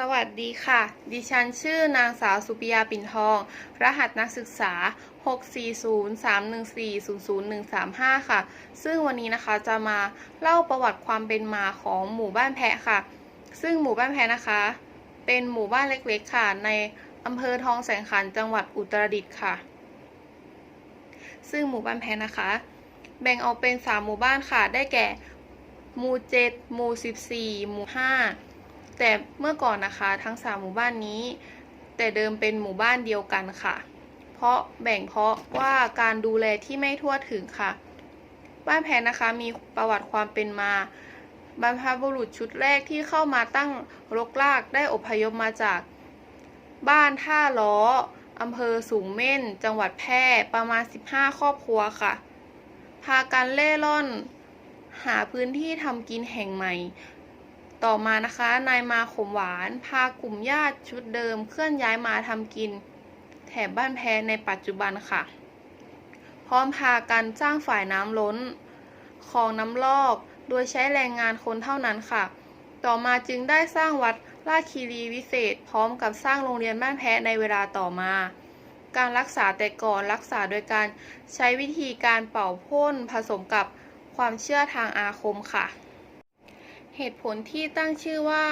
สวัสดีค่ะ ดิฉันชื่อนางสาวสุปิยาปิ่นทอง รหัสนักศึกษา 64031400135 ค่ะ ซึ่งวันนี้นะคะจะมาเล่าประวัติความเป็นมาของหมู่บ้านแพะค่ะ ซึ่งหมู่บ้านแพะนะคะ เป็นหมู่บ้านเล็กๆ ค่ะ ในอำเภอทองแสงขันจังหวัดอุตรดิตถ์ค่ะ ซึ่งหมู่บ้านแพะนะคะ แบ่งออกเป็น 3 หมู่บ้านค่ะ ได้แก่ หมู่ 7 หมู่ 14 หมู่ 5 แต่เมื่อก่อนนะคะทั้ง3หมู่บ้านนี้ แต่เดิมเป็นหมู่บ้านเดียวกันค่ะ เพราะแบ่งเพราะว่าการดูแลที่ไม่ทั่วถึงค่ะ บ้านแพนนะคะมีประวัติความเป็นมา บรรพบุรุษชุดแรกที่เข้ามาตั้งรกรากได้อพยพมาจาก บ้านท่าล้ออำเภอสูงเม่น จังหวัดแพร่ประมาณ 15 ครอบครัวค่ะ พากันเล่ร่อน หาพื้นที่ทำกินแห่งใหม่ ต่อมานะคะ นายมาขมหวานพากลุ่มญาติชุดเดิมเคลื่อนย้ายมาทำกิน แถบบ้านแพในปัจจุบันค่ะ พร้อมพากันสร้างฝ่ายน้ำล้นคลองน้ำลอก โดยใช้แรงงานคนเท่านั้นค่ะ ต่อมาจึงได้สร้างวัดราชคีรีวิเศษ พร้อมกับสร้างโรงเรียนบ้านแพในเวลาต่อมา การรักษาแต่ก่อนรักษาโดยการใช้วิธีการเป่าพ่นผสมกับความเชื่อทางอาคมค่ะ เหตุผลที่ตั้งชื่อว่า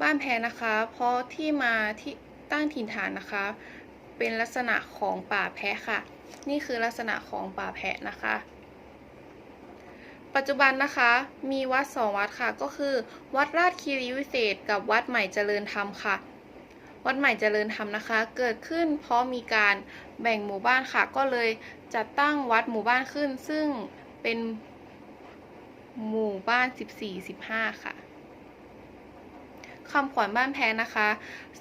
บ้านแพนะคะ เพราะที่มาที่ตั้งถิ่นฐานนะคะ เป็นลักษณะของป่าแพะค่ะ นี่คือลักษณะของป่าแพะนะคะ ปัจจุบันนะคะมีวัดสองวัดค่ะ ก็คือ วัดราชคีรีวิเศษ กับวัดใหม่เจริญธรรมค่ะ วัดใหม่เจริญธรรมนะคะ เกิดขึ้นเพราะมีการแบ่งหมู่บ้านค่ะ ก็เลยจัดตั้งวัดหมู่บ้านขึ้น ซึ่งเป็น หมู่บ้าน14-15ค่ะคำขวัญบ้านแพนะคะ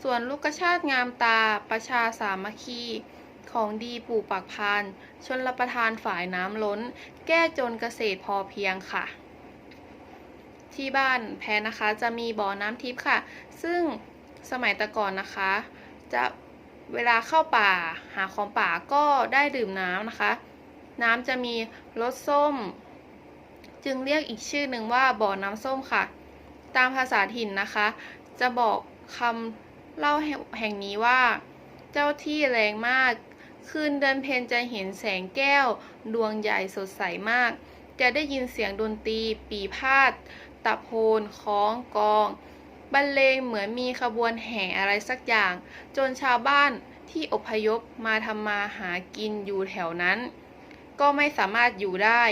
ส่วนลูกกระชาติงามตาประชาสามัคคีของดีปลูกปักพาน ชนรับประทานฝ่ายน้ำล้น แก้จนเกษตรพอเพียงค่ะ ที่บ้านแพนะคะจะมีบ่อน้ำทิพย์ค่ะ ซึ่งสมัยแต่ก่อนนะคะ จะเวลาเข้าป่าหาของป่าก็ได้ดื่มน้ำนะคะ น้ำจะมีรสส้ม จึงเรียกอีกชื่อหนึ่งว่าบ่อน้ำส้มค่ะ ตามภาษาถิ่นนะคะ จะบอกคำเล่าแห่งนี้ว่า เจ้าที่แรงมาก คืนเดินเพนจะเห็นแสงแก้ว ดวงใหญ่สดใสมาก จะได้ยินเสียงดนตรี ปีพาดตะโพนคล้องกอง บรรเลงเหมือนมีขบวนแห่อะไรสักอย่าง จนชาวบ้านที่อพยพมาทำมาหากินอยู่แถวนั้น ก็ไม่สามารถอยู่ได้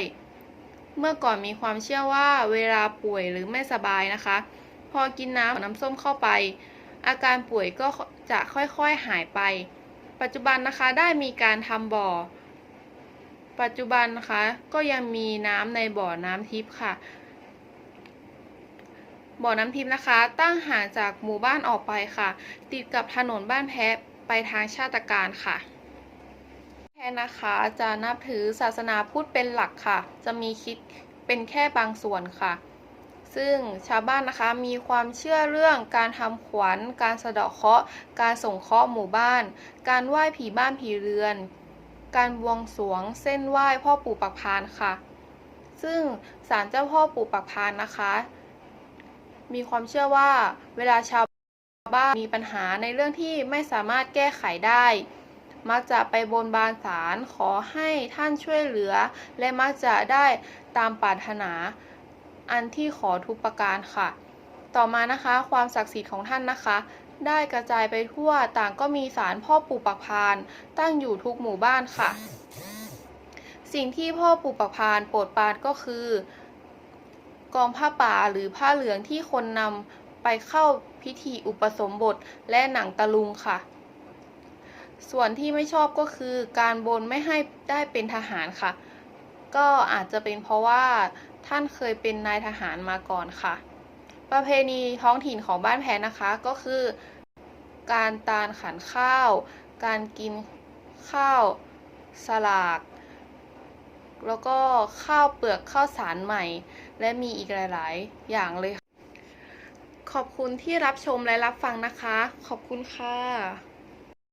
เมื่อก่อนมีความเชื่อว่าเวลาป่วยหรือไม่สบายนะคะ พอกินน้ำน้ำส้มเข้าไป อาการป่วยก็จะค่อยๆหายไป ปัจจุบันนะคะได้มีการทำบ่อ ปัจจุบันนะคะก็ยังมีน้ำในบ่อน้ำทิพย์ค่ะ บ่อน้ำทิพย์นะคะ ตั้งห่างจากหมู่บ้านออกไปค่ะ ติดกับถนนบ้านแพะไปทางชาติการค่ะ แพะนะคะจะนับถือศาสนาพุทธเป็นหลักค่ะ จะมีคิดเป็นแค่บางส่วนค่ะ ซึ่งชาวบ้านนะคะมีความเชื่อเรื่องการทำขวัญ การสะเดาะเคราะห์ การส่งเคราะห์หมู่บ้าน การไหว้ผีบ้านผีเรือน การบวงสรวงเส้นไหว้พ่อปู่ปักพานค่ะ ซึ่งศาลเจ้าพ่อปู่ปักพานนะคะ มีความเชื่อว่าเวลาชาวบ้านมีปัญหาในเรื่องที่ไม่สามารถแก้ไขได้ มักจะไปบนบานศาลขอให้ท่านช่วยเหลือ และมักจะได้ตามปรารถนา อันที่ขอทุกประการค่ะ ต่อมานะคะความศักดิ์สิทธิ์ของท่านนะคะ ได้กระจายไปทั่วต่างก็มีศาลพ่อปู่ปักพานตั้งอยู่ทุกหมู่บ้านค่ะ สิ่งที่พ่อปู่ปักพานโปรดปรานก็คือกองผ้าป่าหรือผ้าเหลืองที่คนนำไปเข้าพิธีอุปสมบทและหนังตะลุงค่ะ ส่วนที่ไม่ชอบก็คือการบนไม่ให้ได้เป็นทหารค่ะ ก็อาจจะเป็นเพราะว่าท่านเคยเป็นนายทหารมาก่อนค่ะ ประเพณีท้องถิ่นของบ้านแพนนะคะก็คือ การตาลขันข้าว การกินข้าวสลาก แล้วก็ข้าวเปลือกข้าวสารใหม่ และมีอีกหลาย ๆ อย่างเลย ขอบคุณที่รับชมและรับฟังนะคะ ขอบคุณค่ะ